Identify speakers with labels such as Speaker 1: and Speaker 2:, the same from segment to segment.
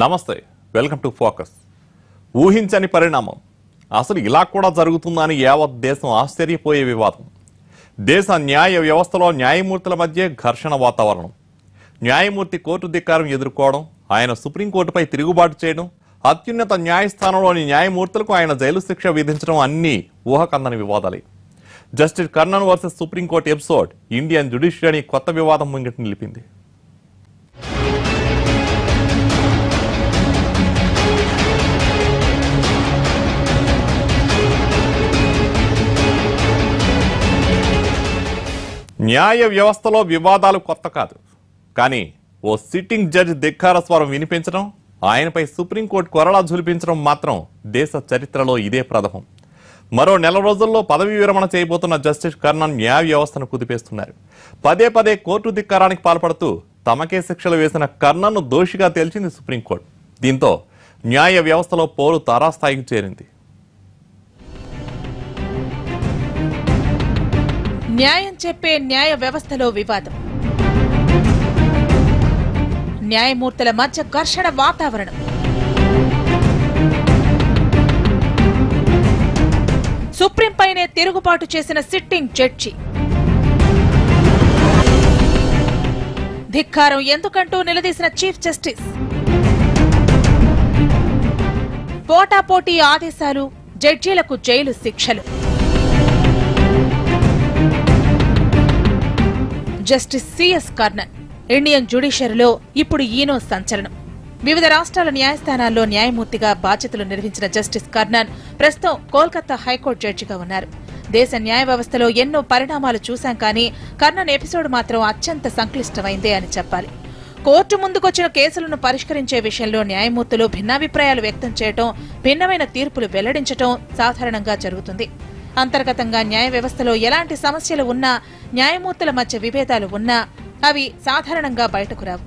Speaker 1: నమస్తే welcome to focus. ఊహించని పరిణామం. అసలు ఇలా కూడా జరుగుతుందని యావత్ దేశం ఆశ్చర్యపోయే వివాదం. దేశ న్యాయ వ్యవస్థలో న్యాయమూర్తుల మధ్య ఘర్షణ వాతావరణం. న్యాయమూర్తి కోర్టు ధిక్కారం ఎదుర్కోవడం ఆయన సుప్రీంకోర్టుపై తిరుగుబాటు చేయడం అత్యున్నత న్యాయస్థానంలోని న్యాయమూర్తులకు ఆయన జైలు శిక్ష విధించడం అన్నీ ఊహకందని వివాదాలే. Justice Karnan versus Supreme Court episode Indian judiciary కొత్త వివాదం ముంగిటి నిలిపింది. న్యాయ వ్యవస్థలో వివాదాలు కొత్త కాదు. కానీ ఓ సిట్టింగ్ జడ్జి ధిక్కార స్వరం వినిపించడం ఆయనపై సుప్రీంకోర్టు కొరడా జులిపించడం మాత్రం దేశ చరిత్రలో ఇదే ప్రథమం. మరో నెల రోజుల్లో పదవి విరమణ చేయబోతున్న జస్టిస్ కర్ణన్ న్యాయ వ్యవస్థను కుదిపేస్తున్నారు. పదే పదే కోర్టు ధిక్కారానికి పాల్పడుతూ తమకే శిక్షలు వేసిన కర్ణన్ను దోషిగా తేల్చింది సుప్రీంకోర్టు. దీంతో న్యాయ వ్యవస్థలో పోరు తారాస్థాయికి చేరింది.
Speaker 2: న్యాయం చెప్పే న్యాయ వ్యవస్థలో వివాదం. న్యాయమూర్తుల మధ్య ఘర్షణ వాతావరణం. సుప్రీంపైనే తిరుగుబాటు చేసిన సిట్టింగ్ జడ్జి. ధిక్కారం ఎందుకంటూ నిలదీసిన చీఫ్ జస్టిస్. పోటాపోటీ ఆదేశాలు జడ్జీలకు జైలు శిక్షలు. జస్టిస్ సిఎస్ కర్ణన్ ఇండియన్ జ్యుడిషియరీలో ఇప్పుడు ఈనో సంచలనం. వివిధ రాష్ట్రాల న్యాయస్థానాల్లో న్యాయమూర్తిగా బాధ్యతలు నిర్వహించిన జస్టిస్ కర్ణన్ ప్రస్తుతం కోల్కతా హైకోర్టు జడ్జిగా ఉన్నారు. దేశ న్యాయ వ్యవస్థలో ఎన్నో పరిణామాలు చూశాం కానీ కర్ణన్ ఎపిసోడ్ మాత్రం అత్యంత సంక్లిష్టమైందే అని చెప్పాలి. కోర్టు ముందుకొచ్చిన కేసులను పరిష్కరించే విషయంలో న్యాయమూర్తులు భిన్నాభిప్రాయాలు వ్యక్తం చేయటం భిన్నమైన తీర్పులు వెల్లడించటం సాధారణంగా జరుగుతుంది. అంతర్గతంగా న్యాయ వ్యవస్థలో ఎలాంటి సమస్యలు ఉన్నా న్యాయమూర్తుల మధ్య విభేదాలు ఉన్నా అవి సాధారణంగా బయటకు రావు.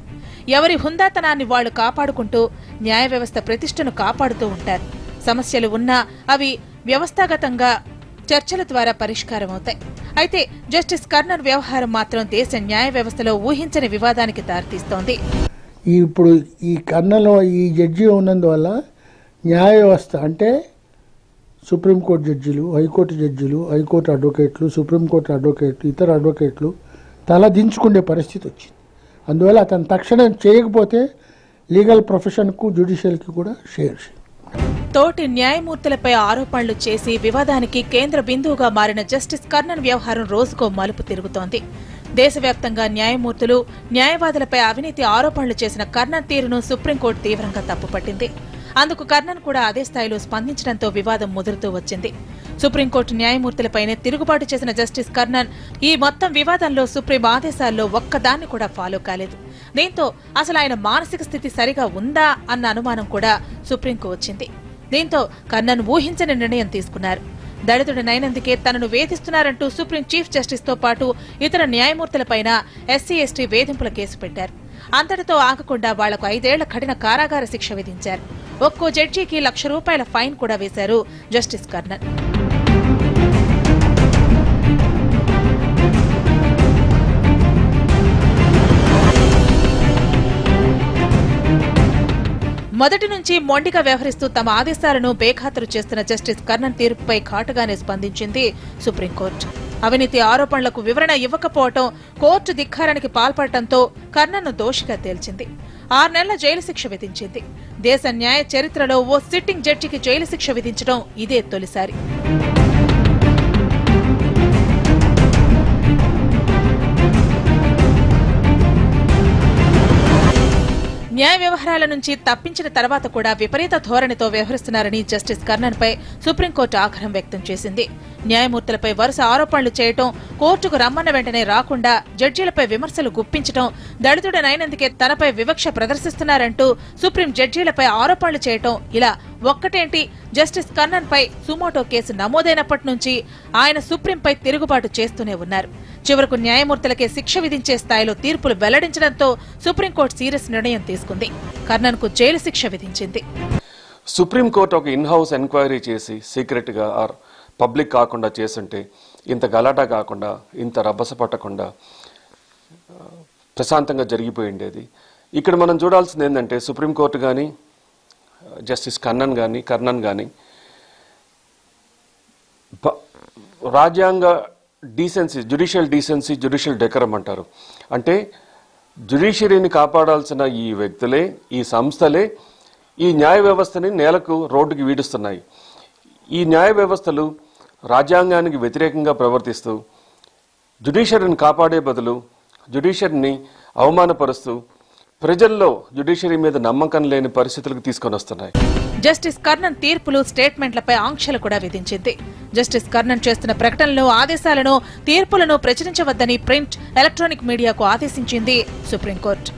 Speaker 2: ఎవరి హుందాతనాన్ని వాళ్ళు కాపాడుకుంటూ న్యాయ వ్యవస్థ ప్రతిష్టను కాపాడుతూ ఉంటారు. సమస్యలు ఉన్నా అవి వ్యవస్థాగతంగా చర్చల ద్వారా పరిష్కారం అవుతాయి అయితే జస్టిస్ కర్నర్ వ్యవహారం మాత్రం దేశ న్యాయ వ్యవస్థలో ఊహించని వివాదానికి దారితీస్తోంది.
Speaker 3: ఇప్పుడు ఈ కర్నలో ఈ జడ్జి ఉన్నందువల్ల న్యాయ వ్యవస్థ అంటే సుప్రీంకోర్టు జడ్జిలు హైకోర్టు జడ్జిలు హైకోర్టు అడ్వకేట్లు సుప్రీంకోర్టు అడ్వకేట్లు ఇతర అడ్వకేట్లు తల దించుకునే పరిస్థితి వచ్చింది. అందువల్ల అతను తక్షణం చేయకపోతే లీగల్ ప్రొఫెషన్కు జ్యుడిషియల్కి కూడా షేర్
Speaker 2: తోటి న్యాయమూర్తులపై ఆరోపణలు చేసి వివాదానికి కేంద్ర బిందువుగా మారిన జస్టిస్ కర్ణన్ వ్యవహారం రోజుకో మలుపు తిరుగుతోంది. దేశవ్యాప్తంగా న్యాయమూర్తులు న్యాయవాదులపై అవినీతి ఆరోపణలు చేసిన కర్ణన్ తీరును సుప్రీంకోర్టు తీవ్రంగా తప్పుపట్టింది. అందుకు కర్ణన్ కూడా అదే స్థాయిలో స్పందించడంతో వివాదం ముదురుతూ వచ్చింది. సుప్రీంకోర్టు న్యాయమూర్తులపైనే తిరుగుబాటు చేసిన జస్టిస్ కర్ణన్ ఈ మొత్తం వివాదంలో సుప్రీం ఆదేశాల్లో ఒక్కదాన్ని కూడా ఫాలో కాలేదు. దీంతో అసలు ఆయన మానసిక స్థితి సరిగా ఉందా అన్న అనుమానం కూడా సుప్రీంకు వచ్చింది. దీంతో కర్ణన్ ఊహించని నిర్ణయం తీసుకున్నారు. దళితుడినైనందుకే తనను వేధిస్తున్నారంటూ సుప్రీం చీఫ్ జస్టిస్తో పాటు ఇతర న్యాయమూర్తులపైన ఎస్సీ ఎస్టీ వేధింపుల కేసు పెట్టారు. అంతటితో ఆగకుండా వాళ్ళకు ఐదేళ్ళ కఠిన కారాగార శిక్ష విధించారు. ఒక్కో జడ్జికి లక్ష రూపాయల ఫైన్ కూడా వేశారు జస్టిస్ కర్ణన్ మొదటి నుంచి మొండిగా వ్యవహరిస్తూ తమ ఆదేశాలను బేఖాతరు చేస్తున్న జస్టిస్ కర్ణన్ తీర్పుపై ఘాటుగానే స్పందించింది సుప్రీంకోర్టు. అవినీతి ఆరోపణలకు వివరణ ఇవ్వకపోవటం కోర్టు ధిక్కారానికి పాల్పడటంతో కర్ణన్ను దోషిగా తేల్చింది. ఆరు నెలల జైలు శిక్ష విధించింది. దేశ న్యాయ చరిత్రలో ఓ సిట్టింగ్ జడ్జికి జైలు శిక్ష విధించడం ఇదే తొలిసారి. న్యాయ వ్యవహారాల నుంచి తప్పించిన తర్వాత కూడా విపరీత ధోరణితో వ్యవహరిస్తున్నారని జస్టిస్ కర్ణన్ పై సుప్రీంకోర్టు ఆగ్రహం వ్యక్తం చేసింది. న్యాయమూర్తులపై వరుస ఆరోపణలు చేయటం కోర్టుకు రమ్మన్న వెంటనే రాకుండా జడ్జీలపై విమర్శలు గుప్పించటం దళితుడనైనందుకే తనపై వివక్ష ప్రదర్శిస్తున్నారంటూ సుప్రీం జడ్జీలపై ఆరోపణలు చేయటం. ఇలా ఒక్కటేంటి? జస్టిస్ కన్నన్ పై సుమోటో కేసు నమోదైనప్పటి నుంచి ఆయన సుప్రీంపై తిరుగుబాటు చేస్తూనే ఉన్నారు. చివరకు న్యాయమూర్తులకే శిక్ష విధించే స్థాయిలో తీర్పులు వెల్లడించడంతో సుప్రీంకోర్టు సీరియస్ నిర్ణయం తీసుకుంది. కర్ణన్కు జైలు శిక్ష విధించింది.
Speaker 4: సుప్రీంకోర్టు ఒక ఇన్ హౌస్ ఎంక్వైరీ చేసి సీక్రెట్గా ఆర్ పబ్లిక్ కాకుండా చేసుంటే ఇంత గలాటా కాకుండా ఇంత రభస పట్టకుండా ప్రశాంతంగా జరిగిపోయి ఉండేది ఇక్కడ మనం చూడాల్సింది ఏంటంటే సుప్రీంకోర్టు కానీ జస్టిస్ కన్నన్ కానీ కర్ణన్ కానీ రాజ్యాంగ decency judicial decency judicial decorum అంటారు. అంటే జ్యుడిషియరీని కాపాడాల్సిన ఈ వ్యక్తులే ఈ సంస్థలే ఈ న్యాయ వ్యవస్థని నేలకు రోడ్డుకి వీడుస్తున్నాయి. ఈ న్యాయ వ్యవస్థలు రాజ్యాంగానికి వ్యతిరేకంగా ప్రవర్తిస్తూ జుడిషియరీని కాపాడే బదులు జుడిషియరీని అవమానపరుస్తూ ప్రజల్లో జుడిషియరీ మీద నమ్మకం లేని పరిస్థితులకు తీసుకొని వస్తున్నాయి
Speaker 2: జస్టిస్ కర్ణన్ తీర్పులు స్టేట్మెంట్లపై ఆంక్షలు కూడా విధించింది. జస్టిస్ కర్ణన్ చేస్తున్న ప్రకటనలు ఆదేశాలను తీర్పులను ప్రచురించవద్దని ప్రింట్ ఎలక్ట్రానిక్ మీడియాకు ఆదేశించింది సుప్రీంకోర్టు.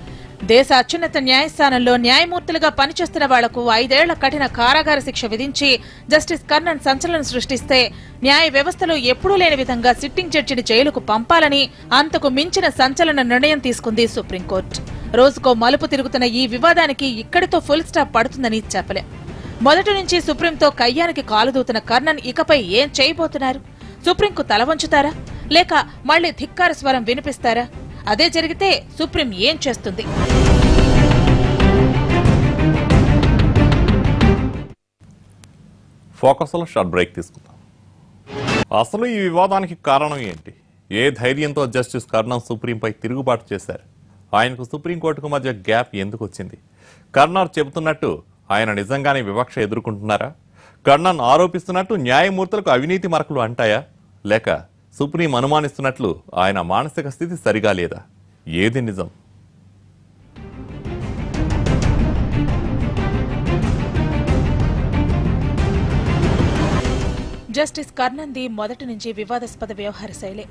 Speaker 2: దేశ అత్యున్నత న్యాయస్థానంలో న్యాయమూర్తులుగా పనిచేస్తున్న వాళ్ళకు ఐదేళ్ళ కఠిన కారాగార శిక్ష విధించి జస్టిస్ కర్ణన్ సంచలనం సృష్టిస్తే న్యాయ వ్యవస్థలో ఎప్పుడూ లేని విధంగా సిట్టింగ్ జడ్జిని జైలుకు పంపాలని అంతకు మించిన సంచలన నిర్ణయం తీసుకుంది సుప్రీంకోర్టు. రోజుకో మలుపు తిరుగుతున్న ఈ వివాదానికి ఇక్కడితో ఫుల్ స్టాప్ పడుతుందని చెప్పలేం. మొదటి నుంచి సుప్రీంతో కయ్యానికి కాలుదూతున్న కర్ణన్ ఇకపై ఏం చేయబోతున్నారు? సుప్రీంకు తల వంచుతారా? లేక మళ్ళీ ధిక్కార స్వరం వినిపిస్తారా? అదే జరిగితే సుప్రీం ఏం చేస్తుంది?
Speaker 1: ఫోకస్లో షార్ట్ బ్రేక్ తీసుకుందాం. అసలు ఈ వివాదానికి కారణం ఏంటి? ఏ ధైర్యంతో జస్టిస్ కర్ణన్ సుప్రీంపై తిరుగుబాటు చేశారు? ఆయనకు సుప్రీంకోర్టుకు మధ్య గ్యాప్ ఎందుకు వచ్చింది? కర్ణన్ చెబుతున్నట్టు ఆయన నిజంగానే వివక్ష ఎదుర్కొంటున్నారా? కర్ణన్ ఆరోపిస్తున్నట్టు న్యాయమూర్తులకు అవినీతి మరకలు అంటాయా? లేక సుప్రీం అనుమానిస్తున్నట్లు ఆయన మానసిక స్థితి సరిగా లేదా? ఏది నిజం?
Speaker 2: జస్టిస్ కర్ణన్ది మొదటి నుంచి వివాదాస్పద వ్యవహార శైలే.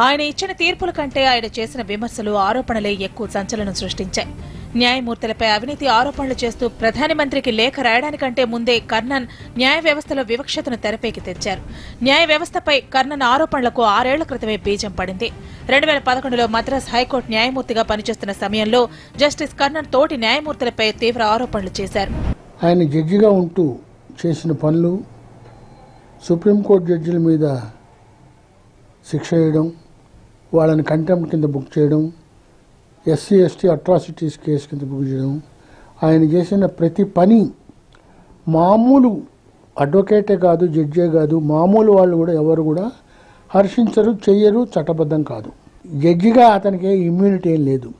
Speaker 2: ఆయన ఇచ్చిన తీర్పుల కంటే ఆయన చేసిన విమర్శలు ఆరోపణలే ఎక్కువ సంచలనం సృష్టించాయి. న్యాయమూర్తులపై అవినీతి ఆరోపణలు చేస్తూ ప్రధానమంత్రికి లేఖ రాయడానికంటే ముందే కర్ణన్ న్యాయ వ్యవస్థలో వివక్షతను తెరపైకి తెచ్చారు. న్యాయ వ్యవస్థపై కర్ణన్ ఆరోపణలకు ఆరేళ్ళ క్రితమే బీజం పడింది. రెండు వేల పదకొండులో మద్రాస్ హైకోర్టు న్యాయమూర్తిగా పనిచేస్తున్న సమయంలో జస్టిస్ కర్ణన్ తోటి న్యాయమూర్తులపై తీవ్ర ఆరోపణలు చేశారు.
Speaker 3: ఆయన జడ్జిగా ఉంటూ చేసిన పనులు సుప్రీంకోర్టు జడ్జిల మీద శిక్ష వేయడం వాళ్ళని కంటెంప్ట్ కింద బుక్ చేయడం ఎస్సీ ఎస్టీ అట్రాసిటీస్ కేసు కింద బుక్ చేయడం. ఆయన చేసిన ప్రతి పని మామూలు అడ్వకేటే కాదు జడ్జే కాదు మామూలు వాళ్ళు కూడా ఎవరు కూడా హర్షించరు చెయ్యరు చట్టబద్ధం కాదు. జడ్జిగా అతనికి ఇమ్యూనిటీ ఏం లేదు.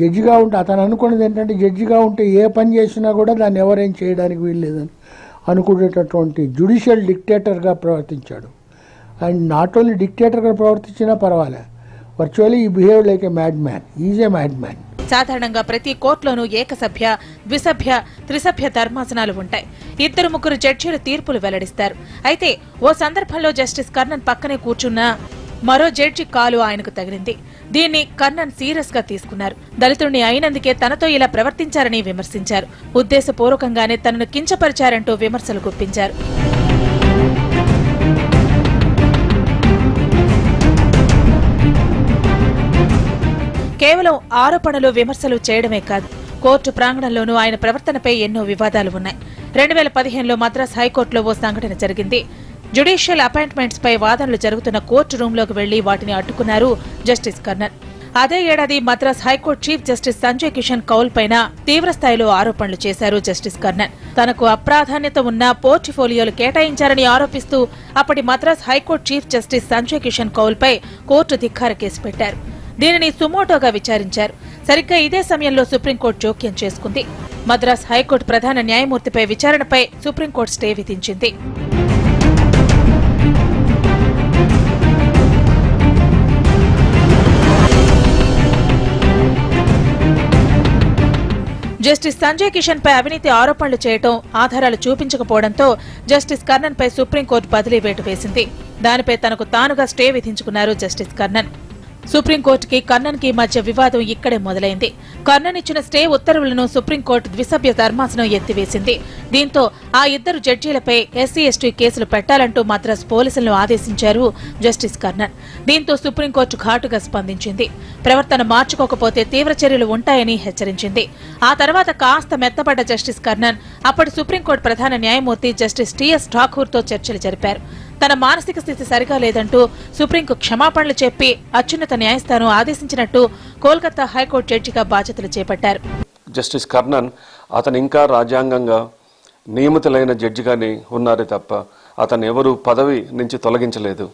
Speaker 3: జడ్జిగా ఉంటే అతను అనుకున్నది ఏంటంటే జడ్జిగా ఉంటే ఏ పని చేసినా కూడా దాన్ని ఎవరేం చేయడానికి వీల్లేదని అనుకునేటటువంటి జుడిషియల్ డిక్టేటర్గా ప్రవర్తించాడు. అండ్ నాట్ ఓన్లీ డిక్టేటర్గా ప్రవర్తించినా పర్వాలే వర్చువల్లీ ఈ behave like a mad man is a mad man
Speaker 2: సాధారణంగా ప్రతి కోర్టులోనూ ఏకసభ్య ద్విసభ్య త్రిసభ్య ధర్మాసనాలు ఉంటాయి. ఇద్దరు ముగ్గురు జడ్జీలు తీర్పులు వెల్లడిస్తారు. అయితే ఓ సందర్భంలో జస్టిస్ కర్ణన్ పక్కనే కూర్చున్న మరో జడ్జి కాలు ఆయనకు తగిలింది. దీన్ని కర్ణన్ సీరియస్గా తీసుకున్నారు. దళితుడిని అయినందుకే తనతో ఇలా ప్రవర్తించారని విమర్శించారు. ఉద్దేశపూర్వకంగానే తనను కించపరిచారంటూ విమర్శలు గుప్పించారు. కేవలం ఆరోపణలు విమర్శలు చేయడమే కాదు కోర్టు ప్రాంగణంలోనూ ఆయన ప్రవర్తనపై ఎన్నో వివాదాలు ఉన్నాయి. రెండు వేల పదిహేనులో మద్రాస్ హైకోర్టులో ఓ సంఘటన జరిగింది. జ్యుడిషియల్ అపాయింట్మెంట్స్ పై వాదనలు జరుగుతున్న కోర్టు రూంలోకి వెళ్ళి వాటిని అడ్డుకున్నారు జస్టిస్ కర్ణన్ అదే ఏడాది Madras high court chief justice Sanjay Kishan Kaul పైన తీవ్రస్థాయిలో ఆరోపణలు చేశారు జస్టిస్ కర్ణన్ తనకు అప్రాధాన్యత ఉన్న పోర్ట్ఫోలియోలు కేటాయించారని ఆరోపిస్తూ అప్పటి Madras high court chief justice Sanjay Kishan Kaul పై కోర్టు ధిక్కార కేసు పెట్టారు. దీనిని సుమోటోగా విచారించారు. సరిగ్గా ఇదే సమయంలో సుప్రీంకోర్టు జోక్యం చేసుకుంది. మద్రాస్ హైకోర్టు ప్రధాన న్యాయమూర్తిపై విచారణపై సుప్రీంకోర్టు స్టే విధించింది. జస్టిస్ సంజయ్ కిషన్ పై అవినీతి ఆరోపణలు చేయటం ఆధారాలు చూపించకపోవడంతో జస్టిస్ కర్ణన్ పై సుప్రీంకోర్టు బదిలీ వేటు వేసింది. దానిపై తనకు తానుగా స్టే విధించుకున్నారు జస్టిస్ కర్ణన్. సుప్రీంకోర్టుకి కర్ణన్కి మధ్య వివాదం ఇక్కడే మొదలైంది. కర్ణన్ ఇచ్చిన స్టే ఉత్తర్వులను సుప్రీంకోర్టు ద్విసభ్య ధర్మాసనం ఎత్తివేసింది. దీంతో ఆ ఇద్దరు జడ్జీలపై ఎస్సీ ఎస్టీ కేసులు పెట్టాలంటూ మద్రాస్ పోలీసులను ఆదేశించారు జస్టిస్ కర్ణన్. దీంతో సుప్రీంకోర్టు ఘాటుగా స్పందించింది. ప్రవర్తన మార్చుకోకపోతే తీవ్ర చర్యలు ఉంటాయని హెచ్చరించింది. ఆ తర్వాత కాస్త మెత్తపడ్డ జస్టిస్ కర్ణన్ అప్పటి సుప్రీంకోర్టు ప్రధాన న్యాయమూర్తి జస్టిస్ టీఎస్ ఠాకూర్తో చర్చలు జరిపారు. తన మానసిక స్థితి సరిగా లేదంటూ సుప్రీంకు క్షమాపణలు చెప్పి అత్యున్నత న్యాయస్థానం ఆదేశించినట్టు కోల్కతా హైకోర్టు జడ్జిగా బాధ్యతలు చేపట్టారు.
Speaker 4: జస్టిస్ కర్ణన్ అతను ఇంకా రాజ్యాంగంగా నియమితులైన జడ్జిగానే ఉన్నారే తప్ప అతను ఎవరు పదవి నుంచి తొలగించలేదు.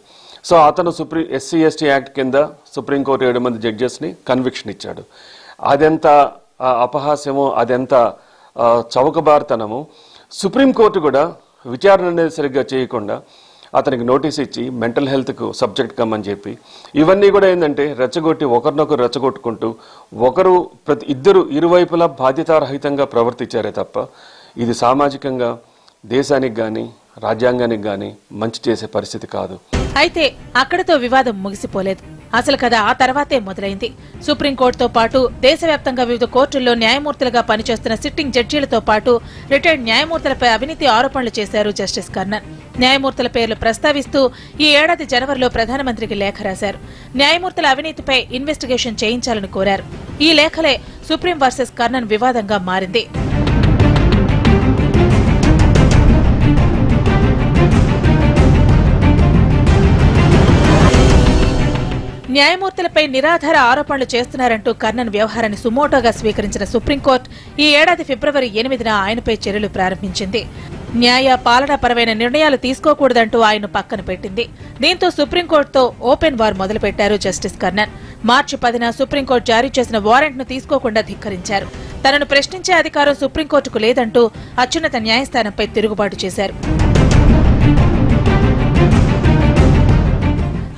Speaker 4: సో అతను సుప్రీం ఎస్సీ ఎస్టీ యాక్ట్ కింద సుప్రీంకోర్టు ఏడు మంది జడ్జెస్ని కన్విక్షన్ ఇచ్చాడు. అదెంత అపహాస్యమో అదెంత చౌకబార్తనము సుప్రీంకోర్టు కూడా విచారణ అనేది సరిగ్గా చేయకుండా అతనికి నోటీస్ ఇచ్చి మెంటల్ హెల్త్కు సబ్జెక్ట్ కమ్మని చెప్పి. ఇవన్నీ కూడా ఏంటంటే రెచ్చగొట్టి ఒకరినొకరు రెచ్చగొట్టుకుంటూ ఒకరు ప్రతి ఇద్దరు ఇరువైపులా బాధ్యతారహితంగా ప్రవర్తించారే తప్ప ఇది సామాజికంగా దేశానికి కానీ రాజ్యాంగానికి కానీ మంచి చేసే పరిస్థితి కాదు.
Speaker 2: అయితే అక్కడితో వివాదం ముగిసిపోలేదు. అసలు కథ ఆ తర్వాతే మొదలైంది. సుప్రీంకోర్టుతో పాటు దేశవ్యాప్తంగా వివిధ కోర్టుల్లో న్యాయమూర్తులుగా పనిచేస్తున్న సిట్టింగ్ జడ్జీలతో పాటు రిటైర్డ్ న్యాయమూర్తులపై అవినీతి ఆరోపణలు చేశారు జస్టిస్ కర్ణన్ న్యాయమూర్తుల పేర్లు ప్రస్తావిస్తూ ఈ ఏడాది జనవరిలో ప్రధానమంత్రికి లేఖ రాశారు. న్యాయమూర్తుల అవినీతిపై ఇన్వెస్టిగేషన్ చేయించాలని కోరారు. ఈ లేఖలే సుప్రీం వర్సెస్ కర్ణన్ వివాదంగా మారింది. న్యాయమూర్తులపై నిరాధార ఆరోపణలు చేస్తున్నారంటూ కర్ణన్ వ్యవహారాన్ని సుమోటోగా స్వీకరించిన సుప్రీంకోర్టు ఈ ఏడాది ఫిబ్రవరి ఎనిమిదిన ఆయనపై చర్యలు ప్రారంభించింది. న్యాయ పాలనాపరమైన నిర్ణయాలు తీసుకోకూడదంటూ ఆయన పక్కన పెట్టింది. దీంతో సుప్రీంకోర్టుతో ఓపెన్ వార్ మొదలుపెట్టారు జస్టిస్ కర్ణన్. మార్చి పదిన సుప్రీంకోర్టు జారీ చేసిన వారెంట్ను తీసుకోకుండా ధిక్కరించారు. తనను ప్రశ్నించే అధికారం సుప్రీంకోర్టుకు లేదంటూ అత్యున్నత న్యాయస్థానంపై తిరుగుబాటు చేశారు.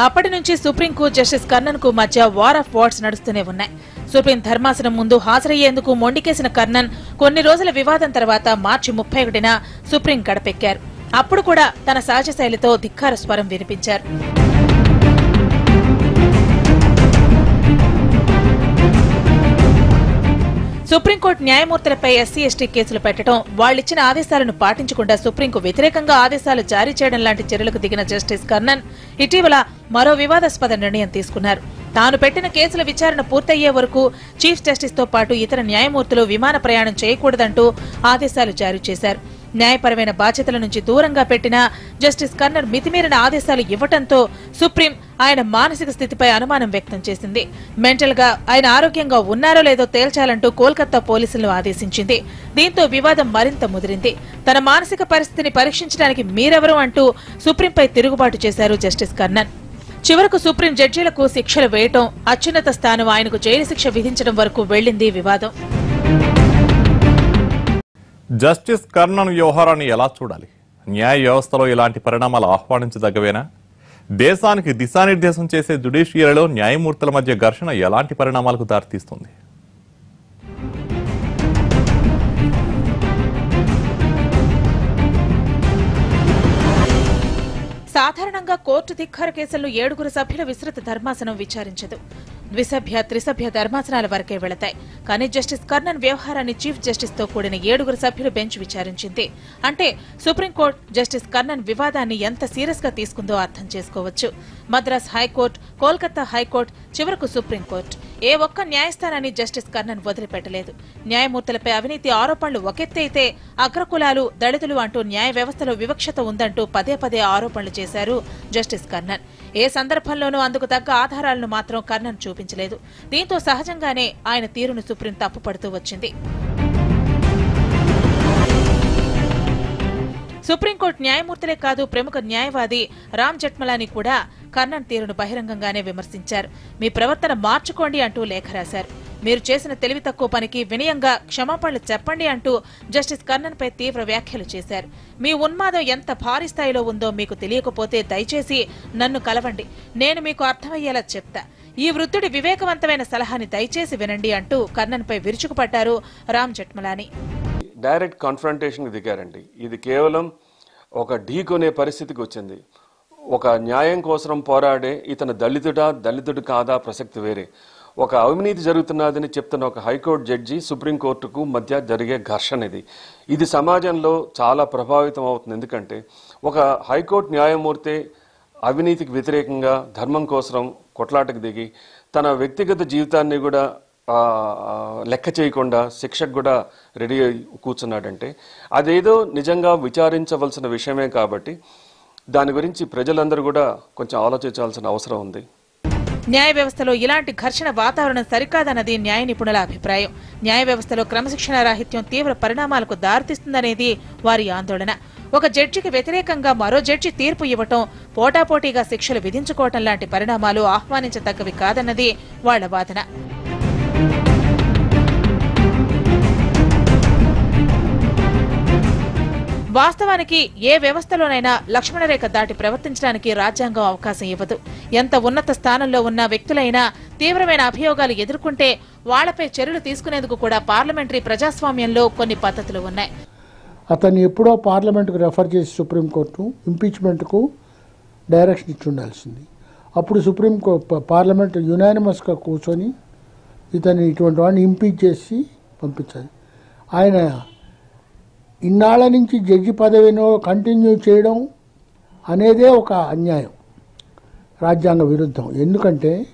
Speaker 2: అప్పటి నుంచి సుప్రీంకు జస్టిస్ కర్ణన్కు మధ్య వార్ ఆఫ్ వార్డ్స్ నడుస్తూనే ఉన్నాయి. సుప్రీం ధర్మాసనం ముందు హాజరయ్యేందుకు మొండికేసిన కర్ణన్ కొన్ని రోజుల వివాదం తర్వాత మార్చి ముప్పై ఒకటిన సుప్రీం గడపెక్కారు అప్పుడు కూడా తన సహజ శైలితో ధిక్కార స్వరం వినిపించారు. సుప్రీంకోర్టు న్యాయమూర్తులపై ఎస్సీ ఎస్టీ కేసులు పెట్టడం వాళ్ళిచ్చిన ఆదేశాలను పాటించకుండా సుప్రీంకు వ్యతిరేకంగా ఆదేశాలు జారీ చేయడం లాంటి చర్యలకు దిగిన జస్టిస్ కర్ణన్ ఇటీవల మరో వివాదాస్పద నిర్ణయం తీసుకున్నారు. తాను పెట్టిన కేసుల విచారణ పూర్తయ్యే వరకు చీఫ్ జస్టిస్తో పాటు ఇతర న్యాయమూర్తులు విమాన ప్రయాణం చేయకూడదంటూ ఆదేశాలు జారీ చేశారు. న్యాయపరమైన బాధ్యతల నుంచి దూరంగా పెట్టిన జస్టిస్ కర్నర్ మితిమీరిన ఆదేశాలు ఇవ్వటంతో సుప్రీం ఆయన మానసిక స్థితిపై అనుమానం వ్యక్తం చేసింది. మెంటల్గా ఆయన ఆరోగ్యంగా ఉన్నారో లేదో తేల్చాలంటూ కోల్కతా పోలీసులను ఆదేశించింది. దీంతో వివాదం మరింత ముదిరింది. తన మానసిక పరిస్థితిని పరీక్షించడానికి మీరెవరు అంటూ సుప్రీంపై తిరుగుబాటు చేశారు జస్టిస్ కర్నన్ చివరకు సుప్రీం జడ్జీలకు శిక్షలు వేయటం అత్యున్నత స్థానం ఆయనకు జైలు శిక్ష విధించడం వరకు వెళ్ళింది వివాదం.
Speaker 1: జస్టిస్ కర్ణన్ వ్యవహారాన్ని ఎలా చూడాలి? న్యాయ వ్యవస్థలో ఇలాంటి పరిణామాలు ఆహ్వానించదగ్గవేనా? దేశానికి దిశానిర్దేశం చేసే జుడిషియరీలో న్యాయమూర్తుల మధ్య ఘర్షణ ఎలాంటి పరిణామాలకు దారితీస్తుంది?
Speaker 2: సాధారణంగా కోర్టు ధిక్కార కేసులను ఏడుగురు సభ్యుల విస్తృత ధర్మాసనం విచారించదు. ద్విసభ్య త్రిసభ్య ధర్మాసనాల వరకే వెళతాయి. కానీ జస్టిస్ కర్ణన్ వ్యవహారాన్ని చీఫ్ జస్టిస్తో కూడిన ఏడుగురు సభ్యులు బెంచ్ విచారించింది. అంటే సుప్రీంకోర్టు జస్టిస్ కర్ణన్ వివాదాన్ని ఎంత సీరియస్గా తీసుకుందో అర్థం చేసుకోవచ్చు. Madras high court Kolkata high court చివరకు సుప్రీంకోర్టు. ఏ ఒక్క న్యాయస్థానాన్ని జస్టిస్ కర్ణన్ వదిలిపెట్టలేదు. న్యాయమూర్తులపై అవినీతి ఆరోపణలు ఒకెత్తైతే అగ్రకులాలు దళితులు అంటూ న్యాయ వ్యవస్థలో వివక్షత ఉందంటూ పదే పదే ఆరోపణలు చేశారు జస్టిస్ కర్ణన్. ఏ సందర్భంలోనూ అందుకు తగ్గ ఆధారాలను మాత్రం కర్ణన్ చూపించలేదు. దీంతో సహజంగానే ఆయన తీరును సుప్రీం తప్పుపడుతూ వచ్చింది. సుప్రీంకోర్టు న్యాయమూర్తులే కాదు ప్రముఖ న్యాయవాది రామ్ జెట్మలాని కూడా కర్ణన్ తీరును బహిరంగంగానే విమర్శించారు. మీ ప్రవర్తన మార్చుకోండి అంటూ లేఖ రాశారు. మీరు చేసిన తెలివి తక్కువ పనికి వినయంగా క్షమాపణలు చెప్పండి అంటూ జస్టిస్ కర్ణన్పై తీవ్ర వ్యాఖ్యలు చేశారు. మీ ఉన్మాదం ఎంత భారీ స్థాయిలో ఉందో మీకు తెలియకపోతే దయచేసి నన్ను కలవండి. నేను మీకు అర్థమయ్యేలా చెప్తా. ఈ వృద్ధుడి వివేకవంతమైన సలహాని దయచేసి వినండి అంటూ కర్ణన్పై విరుచుకుపడ్డారు రామ్ జెట్మలాని.
Speaker 4: డైరెక్ట్ కాన్ఫ్రంటేషన్కి దిగారండి. ఇది కేవలం ఒక ఢీ కొనే పరిస్థితికి వచ్చింది. ఒక న్యాయం కోసం పోరాడే ఇతను దళితుడా దళితుడు కాదా ప్రసక్తి వేరే. ఒక అవినీతి జరుగుతున్నదని చెప్తున్న ఒక హైకోర్టు జడ్జి సుప్రీంకోర్టుకు మధ్య జరిగే ఘర్షణ ఇది. ఇది సమాజంలో చాలా ప్రభావితం అవుతుంది. ఎందుకంటే ఒక హైకోర్టు న్యాయమూర్తి అవినీతికి వ్యతిరేకంగా ధర్మం కోసం కొట్లాటకు దిగి తన వ్యక్తిగత జీవితాన్ని కూడా లెక్క చేయకుండా శిక్షకు కూడా రెడీ అయి కూర్చున్నాడంటే అదేదో నిజంగా విచారించవలసిన విషయమే కాబట్టి దాని గురించి ప్రజలందరూ కూడా కొంచెం ఆలోచించాల్సిన అవసరం ఉంది.
Speaker 2: న్యాయ వ్యవస్థలో ఇలాంటి ఘర్షణ వాతావరణం సరికాదన్నది న్యాయ నిపుణుల అభిప్రాయం. న్యాయ వ్యవస్థలో క్రమశిక్షణ రాహిత్యం తీవ్ర పరిణామాలకు దారితీస్తుందనేది వారి ఆందోళన. ఒక జడ్జికి వ్యతిరేకంగా మరో జడ్జి తీర్పు ఇవ్వటం పోటాపోటీగా శిక్షలు విధించుకోవటం లాంటి పరిణామాలు ఆహ్వానించదగ్గవి కాదన్నది వాళ్ళ వాదన. వాస్తవానికి ఏ వ్యవస్థలోనైనా లక్ష్మణరేఖ దాటి ప్రవర్తించడానికి రాజ్యాంగం అవకాశం ఇవ్వదు. ఎంత ఉన్నత స్థానంలో ఉన్న వ్యక్తులైనా తీవ్రమైన అభియోగాలు ఎదుర్కొంటే వాళ్ళపై చర్యలు తీసుకునేందుకు కూడా పార్లమెంటరీ ప్రజాస్వామ్యంలో కొన్ని పద్ధతులు ఉన్నాయి.
Speaker 3: అతన్ని ఎప్పుడో పార్లమెంటుకు రెఫర్ చేసి సుప్రీంకోర్టు ఇంపీచ్మెంట్కు డైరెక్షన్ ఇచ్చి ఉండాల్సింది. అప్పుడు సుప్రీం పార్లమెంట్ యునానిమస్గా కూర్చొని ఇతన్ని ఇటువంటి వాడిని ఇంపీచ్ చేసి పంపించాలి. ఆయన ఇన్నాళ్ళ నుంచి జడ్జి పదవిను కంటిన్యూ చేయడం అనేదే ఒక అన్యాయం రాజ్యాంగ విరుద్ధం. ఎందుకంటే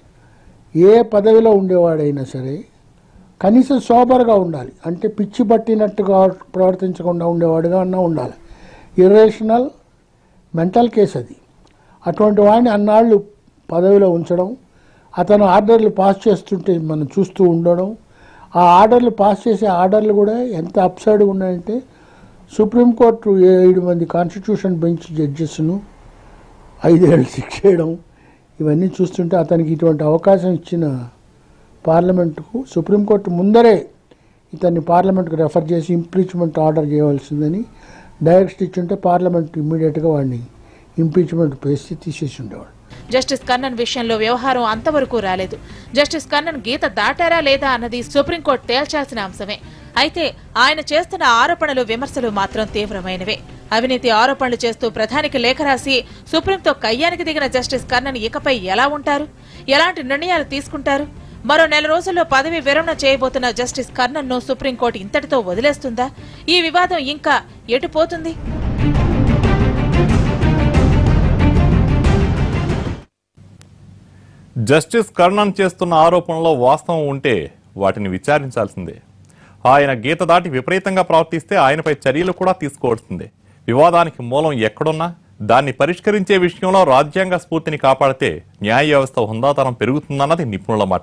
Speaker 3: ఏ పదవిలో ఉండేవాడైనా సరే కనీసం సోబర్గా ఉండాలి. అంటే పిచ్చి పట్టినట్టుగా ప్రవర్తించకుండా ఉండేవాడుగా అన్నా ఉండాలి. ఇర్రేషనల్ మెంటల్ కేసు అది. అటువంటి వాడిని అన్నాళ్ళు పదవిలో ఉంచడం అతను ఆర్డర్లు పాస్ చేస్తుంటే మనం చూస్తూ ఉండడం. ఆ ఆర్డర్లు పాస్ చేసే ఆర్డర్లు కూడా ఎంత అప్సైడ్గా ఉన్నాయంటే సుప్రీంకోర్టు ఏడు మంది కాన్స్టిట్యూషన్ బెంచ్ జడ్జెస్ను ఐదేళ్ళు శిక్ష చేయడం ఇవన్నీ చూస్తుంటే అతనికి ఇటువంటి అవకాశం ఇచ్చిన పార్లమెంటుకు సుప్రీంకోర్టు ముందరే ఇతన్ని పార్లమెంట్కు రెఫర్ చేసి ఇంపీచ్మెంట్ ఆర్డర్ చేయవలసిందని డైరెక్ట్ ఇచ్చుంటే పార్లమెంట్ ఇమ్మీడియట్గా వాడిని ఇంపీచ్మెంట్ పేసి తీసేసి ఉండేవాడు.
Speaker 2: జస్టిస్ కన్నన్ విషయంలో వ్యవహారం అంతవరకు రాలేదు. జస్టిస్ కన్నన్ గీత దాటారా లేదా అన్నది సుప్రీంకోర్టు తేల్చాల్సిన అంశమే. అయితే ఆయన చేస్తున్న ఆరోపణలు విమర్శలు మాత్రం తీవ్రమైనవే. అవినీతి ఆరోపణలు చేస్తూ ప్రధానికి లేఖ రాసి సుప్రీంతో కయ్యానికి దిగిన జస్టిస్ కన్నన్ ఇకపై ఎలా ఉంటారు? ఎలాంటి నిర్ణయాలు తీసుకుంటారు? మరో నెల రోజుల్లో పదవి విరమణ చేయబోతున్న జస్టిస్ కర్ణన్ను సుప్రీంకోర్టు ఇంతటితో వదిలేస్తుందా? ఈ వివాదం ఇంకా ఎటుపోతుంది
Speaker 1: జస్టిస్ కర్ణన్ చేస్తున్న ఆరోపణలో వాస్తవం ఉంటే వాటిని విచారించాల్సిందే. ఆయన గీత దాటి విపరీతంగా ప్రవర్తిస్తే ఆయనపై చర్యలు కూడా తీసుకోవాల్సిందే. వివాదానికి మూలం ఎక్కడున్నా దాన్ని పరిష్కరించే విషయంలో రాజ్యాంగ స్ఫూర్తిని కాపాడితే న్యాయ వ్యవస్థ హుందాతనం పెరుగుతుందన్నది నిపుణుల మాట.